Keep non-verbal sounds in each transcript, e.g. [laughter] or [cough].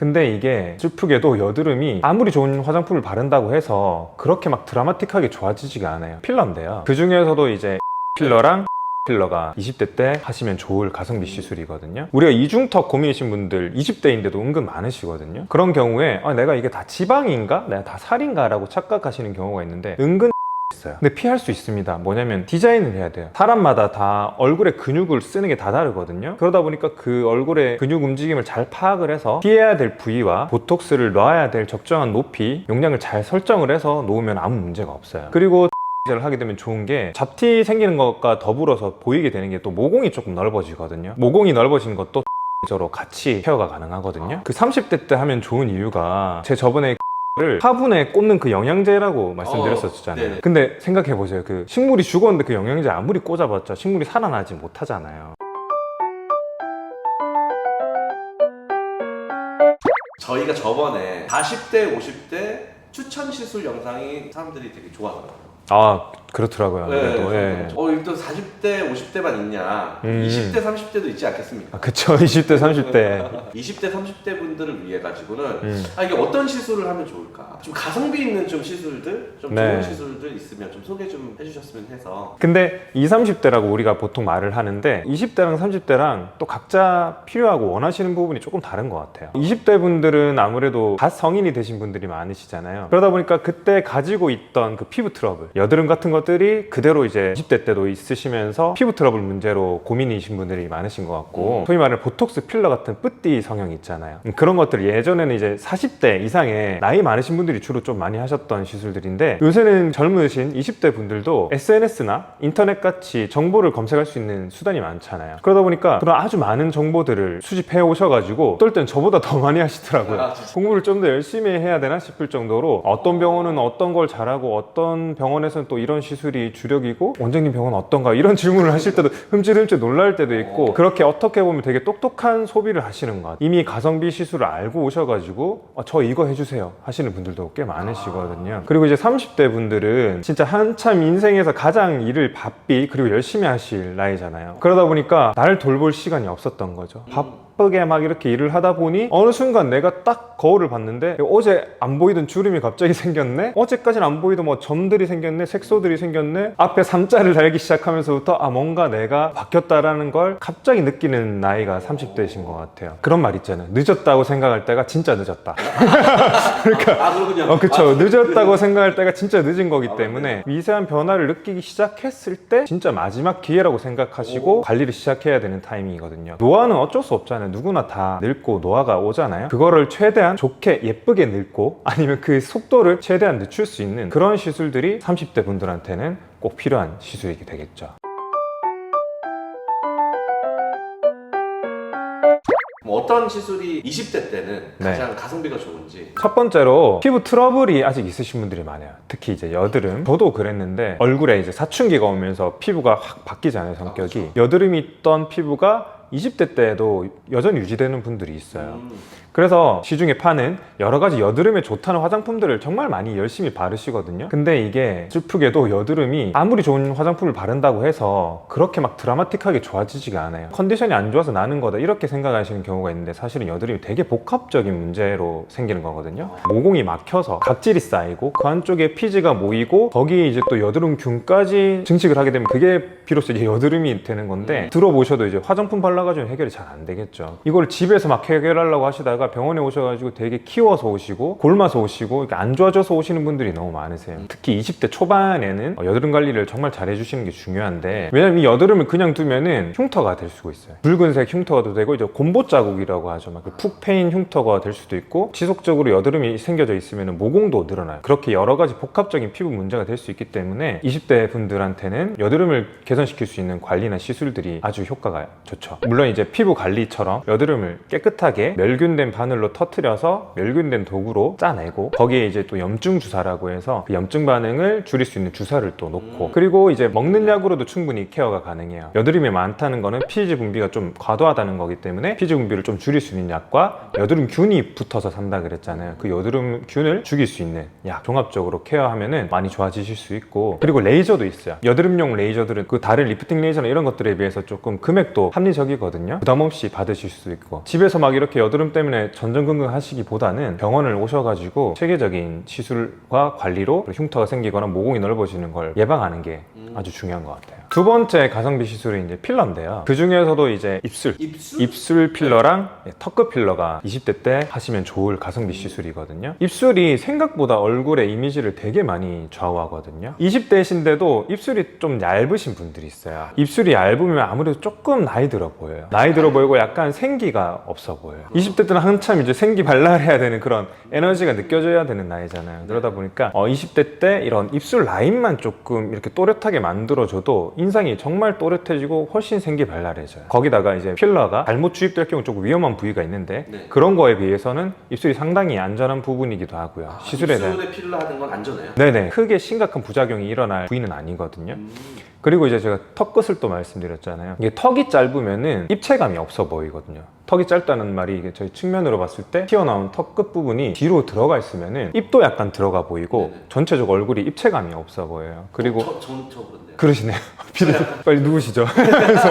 근데 이게 슬프게도 여드름이 아무리 좋은 화장품을 바른다고 해서 그렇게 막 드라마틱하게 좋아지지가 않아요. 필러인데요. 그 중에서도 이제 필러랑 필러가 20대 때 하시면 좋을 가성비 시술이거든요. 우리가 이중턱 고민이신 분들 20대인데도 은근 많으시거든요. 그런 경우에 아, 내가 이게 다 지방인가? 내가 다 살인가? 라고 착각하시는 경우가 있는데 은근 있어요. 근데 피할 수 있습니다. 뭐냐면 디자인을 해야 돼요. 사람마다 다 얼굴에 근육을 쓰는 게 다 다르거든요. 그러다 보니까 그 얼굴의 근육 움직임을 잘 파악을 해서 피해야 될 부위와 보톡스를 놔야 될 적정한 높이, 용량을 잘 설정을 해서 놓으면 아무 문제가 없어요. 그리고 [laughs] 를 하게 되면 좋은 게 잡티 생기는 것과 더불어서 보이게 되는 게 또 모공이 조금 넓어지거든요. 모공이 넓어지는 것도 [laughs] 저로 같이 케어가 가능하거든요. 그 30대 때 하면 좋은 이유가 제 저번에 를 화분에 꽂는 그 영양제라고 말씀드렸었잖아요. 네네. 근데 생각해 보세요. 그 식물이 죽었는데 그 영양제 아무리 꽂아봤자 식물이 살아나지 못하잖아요. 저희가 저번에 40대, 50대 추천 시술 영상이 사람들이 되게 좋아하더라고요. 아 그렇더라고요. 아무래도. 네, 예. 어, 일단 40대, 50대만 있냐? 음. 20대, 30대도 있지 않겠습니까? 아, 그쵸. 20대, 30대. 20대, 30대 분들을 위해 가지고는 음. 아 이게 어떤 시술을 하면 좋을까? 좀 가성비 있는 좀 시술들, 좀 네. 좋은 시술들 있으면 좀 소개 좀 해주셨으면 해서. 근데 20, 30대라고 우리가 보통 말을 하는데 20대랑 30대랑 또 각자 필요하고 원하시는 부분이 조금 다른 것 같아요. 20대 분들은 아무래도 갓 성인이 되신 분들이 많으시잖아요. 그러다 보니까 그때 가지고 있던 그 피부 트러블, 여드름 같은 것들이 그대로 이제 20대 때도 있으시면서 피부 트러블 문제로 고민이신 분들이 많으신 것 같고 음. 소위 말하는 보톡스 필러 같은 뿌띠 성형 있잖아요. 음, 그런 것들 예전에는 이제 40대 이상의 나이 많으신 분들이 주로 좀 많이 하셨던 시술들인데 요새는 젊으신 20대 분들도 SNS나 인터넷 같이 정보를 검색할 수 있는 수단이 많잖아요. 그러다 보니까 그런 아주 많은 정보들을 수집해 오셔가지고 어떨 땐 저보다 더 많이 하시더라고요. 아. 공부를 좀 더 열심히 해야 되나 싶을 정도로 어떤 병원은 어떤 걸 잘하고 어떤 병원에서는 또 이런 시술이 주력이고 원장님 병원 어떤가 이런 질문을 하실 때도 흠찔흠찔 놀랄 때도 있고 그렇게 어떻게 보면 되게 똑똑한 소비를 하시는 것 같아요. 이미 가성비 시술을 알고 오셔가지고 아, 저 이거 해주세요 하시는 분들도 꽤 많으시거든요. 그리고 이제 30대 분들은 진짜 한참 인생에서 가장 일을 바삐 그리고 열심히 하실 나이잖아요. 그러다 보니까 나를 돌볼 시간이 없었던 거죠. 바 쁘게 막 이렇게 일을 하다 보니 어느 순간 내가 딱 거울을 봤는데 어제 안 보이던 주름이 갑자기 [laughs] 생겼네? 어제까지는 안 보이던 뭐 점들이 생겼네? 색소들이 생겼네? 앞에 삼자를 달기 시작하면서부터 아 뭔가 내가 바뀌었다라는 걸 갑자기 느끼는 나이가 30대이신 것 같아요. 그런 말 있잖아요. 늦었다고 생각할 때가 진짜 늦었다. [laughs] 아 그렇군요. 어, 그쵸. 아, 늦었다고 생각할 때가 진짜 늦은 거기 아, 때문에 미세한 변화를 느끼기 시작했을 때 진짜 마지막 기회라고 생각하시고 오. 관리를 시작해야 되는 타이밍이거든요. 노화는 어쩔 수 없잖아요. 누구나 다 늙고 노화가 오잖아요. 그거를 최대한 좋게 예쁘게 늙고 아니면 그 속도를 최대한 늦출 수 있는 그런 시술들이 30대 분들한테는 꼭 필요한 시술이 되겠죠. 뭐 어떤 시술이 20대 때는 네. 가장 가성비가 좋은지. 첫 번째로 피부 트러블이 아직 있으신 분들이 많아요. 특히 이제 여드름. 저도 그랬는데 얼굴에 이제 사춘기가 오면서 피부가 확 바뀌잖아요, 성격이. 그렇죠. 여드름이 있던 피부가 20대 때도 여전히 유지되는 분들이 있어요. 음. 그래서 시중에 파는 여러 가지 여드름에 좋다는 화장품들을 정말 많이 열심히 바르시거든요. 근데 이게 슬프게도 여드름이 아무리 좋은 화장품을 바른다고 해서 그렇게 막 드라마틱하게 좋아지지가 않아요. 컨디션이 안 좋아서 나는 거다 이렇게 생각하시는 경우가 있는데 사실은 여드름이 되게 복합적인 문제로 생기는 거거든요. 모공이 막혀서 각질이 쌓이고 그 안쪽에 피지가 모이고 거기에 이제 또 여드름균까지 증식을 하게 되면 그게 비로소 이제 여드름이 되는 건데 음. 들어보셔도 이제 화장품 발라가지고 해결이 잘 안 되겠죠. 이걸 집에서 막 해결하려고 하시다가 병원에 오셔가지고 되게 키워서 오시고 골마서 오시고 이렇게 안 좋아져서 오시는 분들이 너무 많으세요. 특히 20대 초반에는 어, 여드름 관리를 정말 잘 해주시는 게 중요한데 왜냐면 이 여드름을 그냥 두면은 흉터가 될 수가 있어요. 붉은색 흉터가 되고 이제 곰보 자국이라고 하죠. 막푹 패인 흉터가 될 수도 있고 지속적으로 여드름이 생겨져 있으면 모공도 늘어나요. 그렇게 여러 가지 복합적인 피부 문제가 될 수 있기 때문에 20대 분들한테는 여드름을 개선시킬 수 있는 관리나 시술들이 아주 효과가 좋죠. 물론 이제 피부 관리처럼 여드름을 깨끗하게 멸균된 바늘로 터트려서 멸균된 도구로 짜내고 거기에 이제 또 염증 주사라고 해서 그 염증 반응을 줄일 수 있는 주사를 또 놓고 음. 그리고 이제 먹는 약으로도 충분히 케어가 가능해요. 여드름이 많다는 거는 피지 분비가 좀 과도하다는 거기 때문에 피지 분비를 좀 줄일 수 있는 약과 여드름 균이 붙어서 산다 그랬잖아요. 그 여드름 균을 죽일 수 있는 약 종합적으로 케어하면은 많이 좋아지실 수 있고 그리고 레이저도 있어요. 여드름용 레이저들은 그 다른 리프팅 레이저나 이런 것들에 비해서 조금 금액도 합리적이고 시술이거든요. 부담 없이 받으실 수 있고 집에서 막 이렇게 여드름 때문에 전전긍긍 하시기보다는 병원을 오셔가지고 체계적인 시술과 관리로 흉터가 생기거나 모공이 넓어지는 걸 예방하는 게 음. 아주 중요한 것 같아요. 두 번째 가성비 시술이 이제 필러인데요. 그 중에서도 이제 입술 입술? 입술 필러랑 턱끝 필러가 20대 때 하시면 좋을 가성비 시술이거든요. 입술이 생각보다 얼굴의 이미지를 되게 많이 좌우하거든요. 20대신데도 입술이 좀 얇으신 분들이 있어요. 입술이 얇으면 아무래도 조금 나이 들어 보여요. 나이 들어 보이고 약간 생기가 없어 보여요. 20대 때는 한참 이제 생기 발랄해야 되는 그런 에너지가 느껴져야 되는 나이잖아요. 그러다 보니까 어, 20대 때 이런 입술 라인만 조금 이렇게 또렷하게 만들어줘도 인상이 정말 또렷해지고 훨씬 생기 발랄해져요. 거기다가 이제 필러가 잘못 주입될 경우 조금 위험한 부위가 있는데 네. 그런 거에 비해서는 입술이 상당히 안전한 부분이기도 하고요. 아, 시술에 대한 입술에 필러 하는 건 안전해요? 네네 크게 심각한 부작용이 일어날 부위는 아니거든요. 음. 그리고 이제 제가 턱 끝을 또 말씀드렸잖아요. 이게 턱이 짧으면은 입체감이 없어 보이거든요. 턱이 짧다는 말이 이게 저희 측면으로 봤을 때 튀어나온 턱 끝 부분이 뒤로 들어가 있으면은 입도 약간 들어가 보이고 네네. 전체적 얼굴이 입체감이 없어 보여요. 그리고 저, 저, 저 그런데요. 그러시네요. [laughs] 필러 빨리 누우시죠. [laughs] 그래서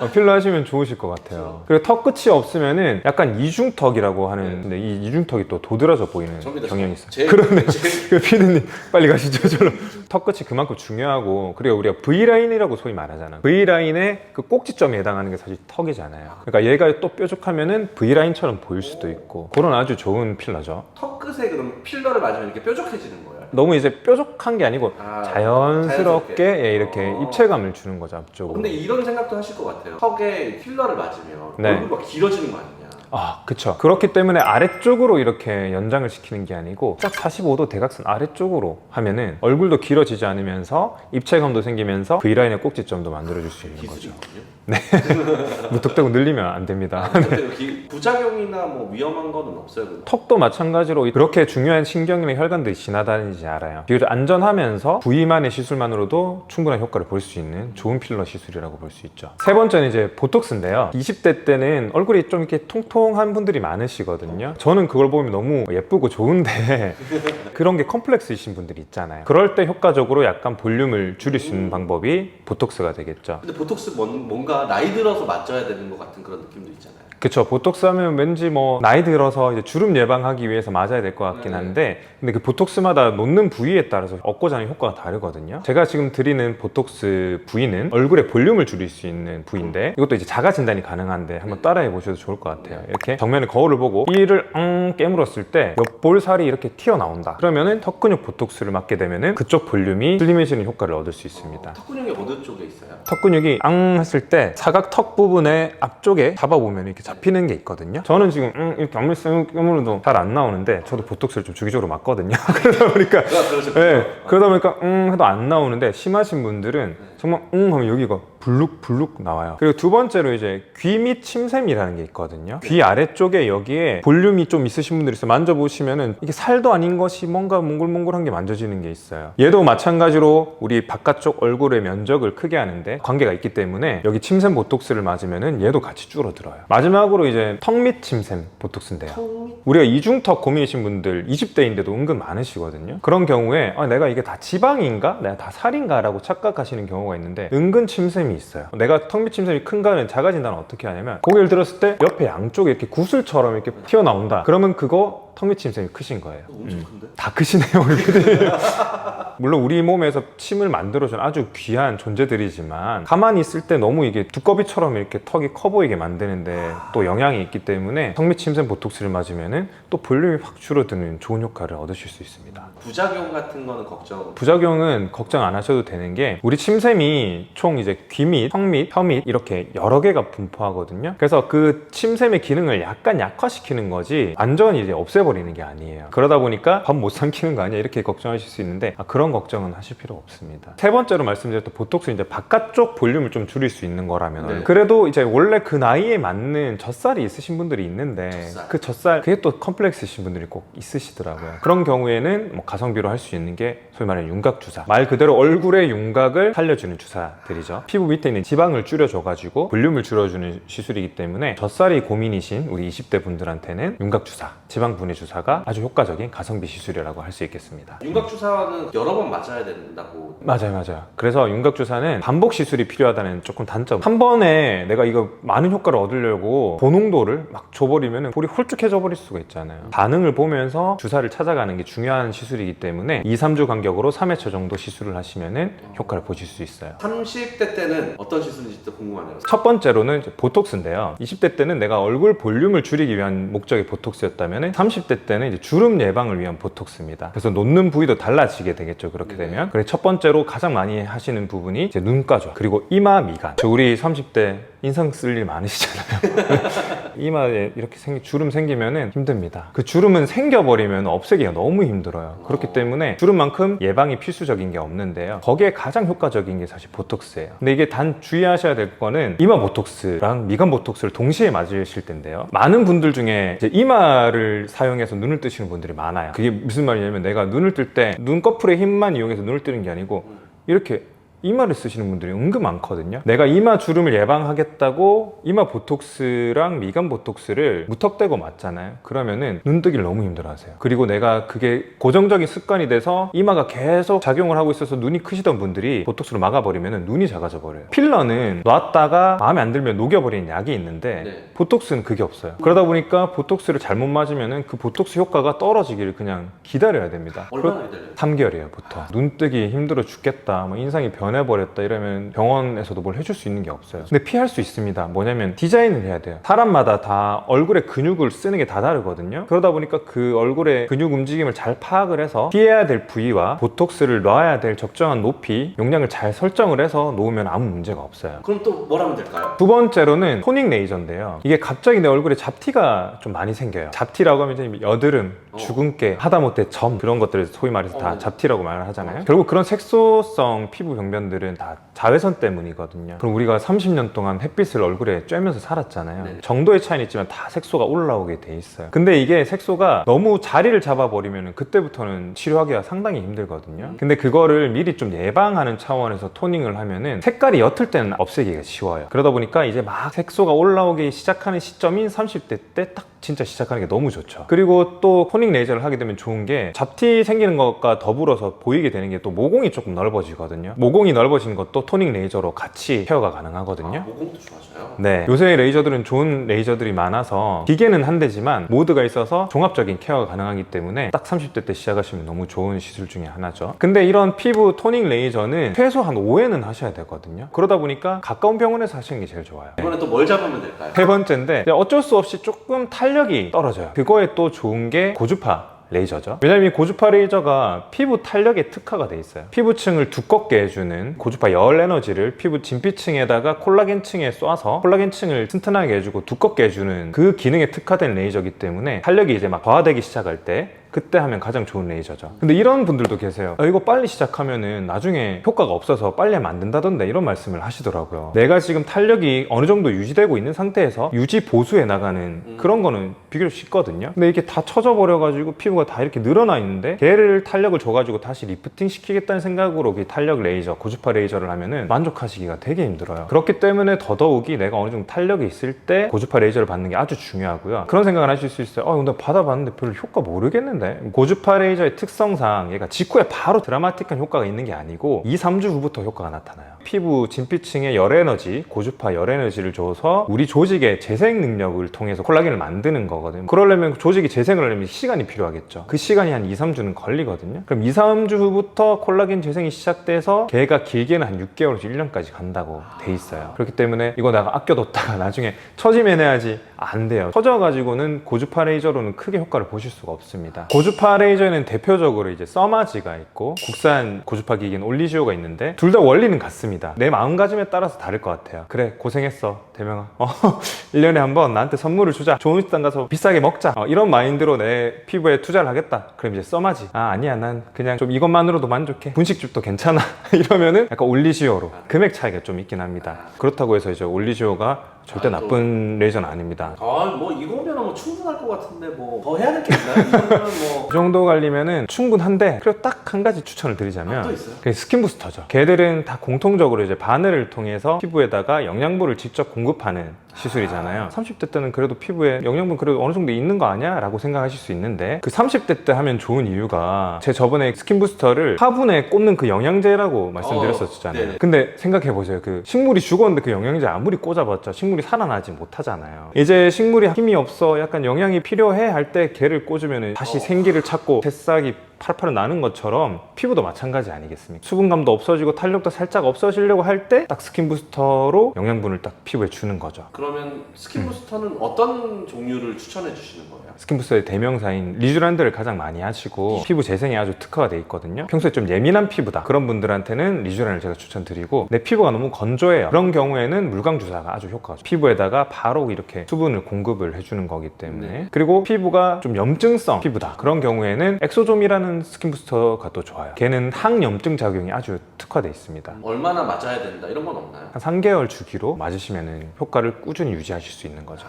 어, 필러 하시면 좋으실 것 같아요. 그리고 턱 끝이 없으면은 약간 이중턱이라고 하는 근데 이 이중턱이 또 도드라져 보이는. 경향이 있어요. 제, 그러네. 제, 그 피디님 빨리 가시죠. 저로 턱 끝이 그만큼 중요하고 그리고 우리가 V 라인이라고 소위 말하잖아. V 라인의 그 꼭지점에 해당하는 게 사실 턱이잖아요. 그러니까 얘가 또 뾰족하면은 V 라인처럼 보일 수도 있고 그런 아주 좋은 필러죠. 턱 끝에 그럼 필러를 맞으면 이렇게 뾰족해지는 거예요? 너무 이제 뾰족한 게 아니고 아, 자연스럽게 자연스럽게. 예, 이렇게 어. 입체감을 주는 거죠 앞쪽으로. 근데 이런 생각도 하실 것 같아요. 턱에 필러를 맞으면 네. 얼굴이 막 길어지는 거 아니냐? 아, 그쵸. 그렇기 때문에 아래쪽으로 이렇게 연장을 시키는 게 아니고 딱 45도 대각선 아래쪽으로 하면은 얼굴도 길어지지 않으면서 입체감도 생기면서 V라인의 꼭지점도 만들어줄 수 있는 거죠. 기술이군요. [laughs] 무턱대고 늘리면 안 됩니다. 근데 기- 부작용이나 뭐 위험한 거는 없어요. 그럼? 턱도 마찬가지로 그렇게 중요한 신경이나 혈관들이 지나다니지 않아요. 비교적 안전하면서 부위만의 시술만으로도 충분한 효과를 볼 수 있는 좋은 필러 시술이라고 볼 수 있죠. 세 번째는 이제 보톡스인데요. 20대 때는 얼굴이 좀 이렇게 통통 한 분들이 많으시거든요. 저는 그걸 보면 너무 예쁘고 좋은데 [laughs] 그런 게 컴플렉스이신 분들이 있잖아요. 그럴 때 효과적으로 약간 볼륨을 줄일 수 있는 방법이 보톡스가 되겠죠. 근데 보톡스 뭔, 뭔가 나이 들어서 맞춰야 되는 것 같은 그런 느낌도 있잖아요. 그쵸. 보톡스 하면 왠지 뭐 나이 들어서 이제 주름 예방하기 위해서 맞아야 될 것 같긴 네. 한데 근데 그 보톡스마다 놓는 부위에 따라서 하는 효과가 다르거든요. 제가 지금 드리는 보톡스 부위는 얼굴의 볼륨을 줄일 수 있는 부위인데 이것도 이제 자가 진단이 가능한데 한번 네. 따라해 보셔도 좋을 것 같아요. 이렇게 정면에 거울을 보고 이를 엉 깨물었을 때 옆볼 살이 이렇게 튀어나온다. 그러면은 턱 근육 보톡스를 맞게 되면은 그쪽 볼륨이 슬림해지는 효과를 얻을 수 있습니다. 턱 근육이 어느 쪽에 있어요? 턱 근육이 앙 했을 때 사각 턱 부분의 앞쪽에 잡아보면 이렇게 잡히는 게 있거든요. 저는 지금 음, 이렇게 아무리 쌤으로도 잘 안 나오는데 저도 보톡스를 좀 주기적으로 맞거든요. [laughs] 그러다 보니까. 네, 그러다 보니까 음 해도 안 나오는데 심하신 분들은 정말 음 하면 여기가 불룩불룩 나와요. 그리고 두 번째로 이제 귀 밑 침샘이라는 게 있거든요. 귀 아래쪽에 여기에 볼륨이 좀 있으신 분들이 있어요. 만져보시면은 이게 살도 아닌 것이 뭔가 몽글몽글한 게 만져지는 게 있어요. 얘도 마찬가지로 우리 바깥쪽 얼굴의 면적을 크게 하는데 관계가 있기 때문에 여기 침샘 보톡스를 맞으면은 얘도 같이 줄어들어요. 마지막으로 이제 턱 밑 침샘 보톡스인데요. 우리가 이중턱 고민이신 분들 20대인데도 은근 많으시거든요. 그런 경우에 아, 내가 이게 다 지방인가? 내가 다 살인가? 라고 착각하시는 경우가 있는데 은근 침샘 이 있어요. 내가 턱 밑 침샘이 큰가는 진단은 어떻게 하냐면 고개를 들었을 때 옆에 양쪽에 이렇게 구슬처럼 이렇게 튀어나온다. 그러면 그거 턱밑 침샘이 크신 거예요. 엄청 음. 큰데? 다 크시네요, 얼굴이. [laughs] 물론 우리 몸에서 침을 만들어준 아주 귀한 존재들이지만 가만히 있을 때 너무 이게 두꺼비처럼 이렇게 턱이 커 보이게 만드는데 또 영향이 있기 때문에 턱밑 침샘 보톡스를 맞으면은 또 볼륨이 확 줄어드는 좋은 효과를 얻으실 수 있습니다. 부작용 같은 거는 걱정. 부작용은 걱정 안 하셔도 되는 게 우리 침샘이 총 이제 귀 밑, 턱 밑, 혀밑 이렇게 여러 개가 분포하거든요. 그래서 그 침샘의 기능을 약간 약화시키는 거지 완전히 이제 없애버리는 게 아니에요. 그러다 보니까 밥 못 삼키는 거 아니야 이렇게 걱정하실 수 있는데 아, 그런 걱정은 하실 필요 없습니다. 세 번째로 말씀드렸던 보톡스 이제 바깥쪽 볼륨을 좀 줄일 수 있는 거라면 네. 그래도 이제 원래 그 나이에 맞는 젖살이 있으신 분들이 있는데 젖살. 그 젖살 그게 또 컴플 렉스이신 분들이 꼭 있으시더라고요. 그런 경우에는 뭐 가성비로 할 수 있는 게 소위 말하는 윤곽 주사. 말 그대로 얼굴의 윤곽을 살려주는 주사들이죠. 피부 밑에 있는 지방을 줄여줘가지고 볼륨을 줄여주는 시술이기 때문에 젖살이 고민이신 우리 20대 분들한테는 윤곽 주사, 지방 분해 주사가 아주 효과적인 가성비 시술이라고 할 수 있겠습니다. 윤곽 주사는 여러 번번 맞아야 된다고. 맞아요, 맞아요. 그래서 윤곽 주사는 반복 시술이 필요하다는 조금 단점. 한 번에 내가 이거 많은 효과를 얻으려고 고농도를 막 줘버리면 볼이 홀쭉해져 버릴 수가 있잖아요. 반응을 보면서 주사를 찾아가는 게 중요한 시술이기 때문에 2, 3주 간격으로 3회차 정도 시술을 하시면은 효과를 보실 수 있어요. 30대 때는 어떤 시술인지 또 궁금하네요. 첫 번째로는 보톡스인데요. 20대 때는 내가 얼굴 볼륨을 줄이기 위한 목적의 보톡스였다면 30대 때는 이제 주름 예방을 위한 보톡스입니다. 그래서 놓는 부위도 달라지게 되겠죠. 그렇게 네. 되면. 그리고 첫 번째로 가장 많이 하시는 부분이 이제 눈가죠. 그리고 이마 미간. 저 우리 30대 인상 쓸 일 많으시잖아요. [laughs] 이마에 이렇게 생 주름 생기면은 힘듭니다. 그 주름은 생겨버리면 없애기가 너무 힘들어요. 그렇기 어. 때문에 주름만큼 예방이 필수적인 게 없는데요. 거기에 가장 효과적인 게 사실 보톡스예요. 근데 이게 단 주의하셔야 될 거는 이마 보톡스랑 미간 보톡스를 동시에 맞으실 텐데요. 많은 분들 중에 이제 이마를 사용해서 눈을 뜨시는 분들이 많아요. 그게 무슨 말이냐면 내가 눈을 뜰 때 눈꺼풀의 힘만 이용해서 눈을 뜨는 게 아니고 이렇게 이마를 쓰시는 분들이 은근 많거든요. 내가 이마 주름을 예방하겠다고 이마 보톡스랑 미간 보톡스를 무턱대고 맞잖아요. 그러면은 눈뜨기를 너무 힘들어 하세요. 그리고 내가 그게 고정적인 습관이 돼서 이마가 계속 작용을 하고 있어서 눈이 크시던 분들이 보톡스로 막아버리면은 눈이 작아져 버려요. 필러는 놨다가 마음에 안 들면 녹여버리는 약이 있는데 네. 보톡스는 그게 없어요. 그러다 보니까 보톡스를 잘못 맞으면은 그 보톡스 효과가 떨어지기를 그냥 기다려야 됩니다. 얼마나 기다려요? 3개월이에요, 보통. 눈뜨기 힘들어 죽겠다, 뭐 인상이 변 해버렸다 이러면 병원에서도 뭘 해줄 수 있는 게 없어요. 근데 피할 수 있습니다. 뭐냐면 디자인을 해야 돼요. 사람마다 다 얼굴에 근육을 쓰는 게 다 다르거든요. 그러다 보니까 그 얼굴의 근육 움직임을 잘 파악을 해서 피해야 될 부위와 보톡스를 놔야 될 적정한 높이, 용량을 잘 설정을 해서 놓으면 아무 문제가 없어요. 그럼 또 뭘 하면 될까요? 두 번째로는 토닝 레이저인데요. 이게 갑자기 내 얼굴에 잡티가 좀 많이 생겨요. 잡티라고 하면 여드름, 어. 주근깨, 하다못해 점 그런 것들을 소위 말해서 다 어. 잡티라고 말을 하잖아요. 어. 결국 그런 색소성 피부 병변들은 다 자외선 때문이거든요. 그럼 우리가 30년 동안 햇빛을 얼굴에 쬐면서 살았잖아요. 네. 정도의 차이는 있지만 다 색소가 올라오게 돼 있어요. 근데 이게 색소가 너무 자리를 잡아버리면 그때부터는 치료하기가 상당히 힘들거든요. 음. 근데 그거를 미리 좀 예방하는 차원에서 토닝을 하면은 색깔이 옅을 때는 없애기가 쉬워요. 그러다 보니까 이제 막 색소가 올라오기 시작하는 시점인 30대 때 딱 진짜 시작하는 게 너무 좋죠. 그리고 또 토닝 레이저를 하게 되면 좋은 게 잡티 생기는 것과 더불어서 보이게 되는 게 또 모공이 조금 넓어지거든요. 모공이 넓어지는 것도 토닝 레이저로 같이 케어가 가능하거든요. 아, 모공도 좋아져요. 네. 요새 레이저들은 좋은 레이저들이 많아서 기계는 한 대지만 모드가 있어서 종합적인 케어가 가능하기 때문에 딱 30대 때 시작하시면 너무 좋은 시술 중에 하나죠. 근데 이런 피부 토닝 레이저는 최소 한 5회는 하셔야 되거든요. 그러다 보니까 가까운 병원에서 하시는 게 제일 좋아요. 이번에 또 뭘 잡으면 될까요? 세 번째인데 어쩔 수 없이 조금 탄력이 떨어져요. 그거에 또 좋은 게 고주파 레이저죠. 왜냐면 이 고주파 레이저가 피부 탄력에 특화가 돼 있어요. 피부층을 두껍게 해주는 고주파 열 에너지를 피부 진피층에다가 콜라겐층에 쏴서 콜라겐층을 튼튼하게 해주고 두껍게 해주는 그 기능에 특화된 레이저이기 때문에 탄력이 이제 막 과화되기 시작할 때 그때 하면 가장 좋은 레이저죠. 근데 이런 분들도 계세요. 아, 이거 빨리 시작하면은 나중에 효과가 없어서 빨리 하면 안 된다던데 이런 말씀을 하시더라고요. 내가 지금 탄력이 어느 정도 유지되고 있는 상태에서 유지 보수해 나가는 그런 거는 비교적 쉽거든요. 근데 이게 다 처져 버려 가지고 피부가 다 이렇게 늘어나 있는데 걔를 탄력을 줘 가지고 다시 리프팅 시키겠다는 생각으로 그 탄력 레이저, 고주파 레이저를 하면은 만족하시기가 되게 힘들어요. 그렇기 때문에 더더욱이 내가 어느 정도 탄력이 있을 때 고주파 레이저를 받는 게 아주 중요하고요. 그런 생각을 하실 수 있어요. 어, 나 받아봤는데 별로 효과 모르겠는데. 고주파 레이저의 특성상 얘가 직후에 바로 드라마틱한 효과가 있는 게 아니고 2, 3주 후부터 효과가 나타나요. 피부 진피층에 열 에너지, 고주파 열 에너지를 줘서 우리 조직의 재생 능력을 통해서 콜라겐을 만드는 거거든요. 그러려면 조직이 재생을 하려면 시간이 필요하겠죠. 그 시간이 한 2, 3주는 걸리거든요. 그럼 2, 3주 후부터 콜라겐 재생이 시작돼서 걔가 길게는 한 6개월에서 1년까지 간다고 돼 있어요. 그렇기 때문에 이거 내가 아껴뒀다가 [laughs] 나중에 처지면 해야지 안 돼요. 처져가지고는 고주파 레이저로는 크게 효과를 보실 수가 없습니다. 고주파 레이저에는 대표적으로 이제 써마지가 있고 국산 고주파 기기는 올리시오가 있는데 둘 다 원리는 같습니다. 내 마음가짐에 따라서 다를 것 같아요. 그래 고생했어 대명아. 어, [laughs] 1년에 한 번 나한테 선물을 주자. 좋은 식당 가서 비싸게 먹자. 어, 이런 마인드로 내 피부에 투자를 하겠다. 그럼 이제 써마지. 아 아니야 난 그냥 좀 이것만으로도 만족해. 분식집도 괜찮아. [laughs] 이러면은 약간 올리시오로 금액 차이가 좀 있긴 합니다. 그렇다고 해서 이제 올리시오가 절대 아, 또- 나쁜 레이저는 아닙니다. 아, 뭐 이거면 뭐 충분할 것 같은데 뭐 더 해야 될 게 있나요? 이거는 뭐 [laughs] 이 정도 관리면은 충분한데 그리고 딱 한 가지 추천을 드리자면 아, 또 있어요? 그게 스킨 부스터죠. 걔들은 다 공통적으로 이제 바늘을 통해서 피부에다가 영양분을 직접 공급하는 시술이잖아요. 30대 때는 그래도 피부에 영양분 그래도 어느 정도 있는 거 아니야? 라고 생각하실 수 있는데 그 30대 때 하면 좋은 이유가 제 저번에 스킨 부스터를 화분에 꽂는 그 영양제라고 말씀드렸었잖아요. 네네. 근데 생각해 보세요. 그 식물이 죽었는데 그 영양제 아무리 꽂아봤자 식물이 살아나지 못하잖아요. 이제 식물이 힘이 없어 약간 영양이 필요해 할때 걔를 꽂으면 다시 어. 생기를 찾고 새싹이 팔팔 나는 것처럼 피부도 마찬가지 아니겠습니까? 수분감도 없어지고 탄력도 살짝 없어지려고 할 때 딱 스킨 부스터로 영양분을 딱 피부에 주는 거죠. 그러면 음. 스킨 부스터는 어떤 종류를 추천해 주시는 거예요? 스킨 부스터의 대명사인 리쥬란드를 가장 많이 하시고 피부 재생에 아주 특화가 돼 있거든요. 평소에 좀 예민한 피부다 그런 분들한테는 리쥬란을 제가 추천드리고 내 피부가 너무 건조해요. 그런 경우에는 물광 주사가 아주 효과가 좋아요. 피부에다가 바로 이렇게 수분을 공급을 해주는 거기 때문에 네. 그리고 피부가 좀 염증성 피부다 그런 경우에는 엑소좀이라는 스킨 부스터가 또 좋아요. 걔는 항염증 작용이 아주 특화돼 있습니다. 얼마나 맞아야 된다 이런 건 없나요? 한 3개월 주기로 맞으시면 효과를 꾸준히 유지하실 수 있는 거죠.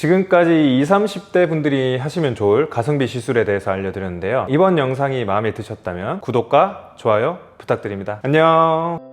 지금까지 20, 30대 분들이 하시면 좋을 가성비 시술에 대해서 알려드렸는데요. 이번 영상이 마음에 드셨다면 구독과 좋아요 부탁드립니다. 안녕!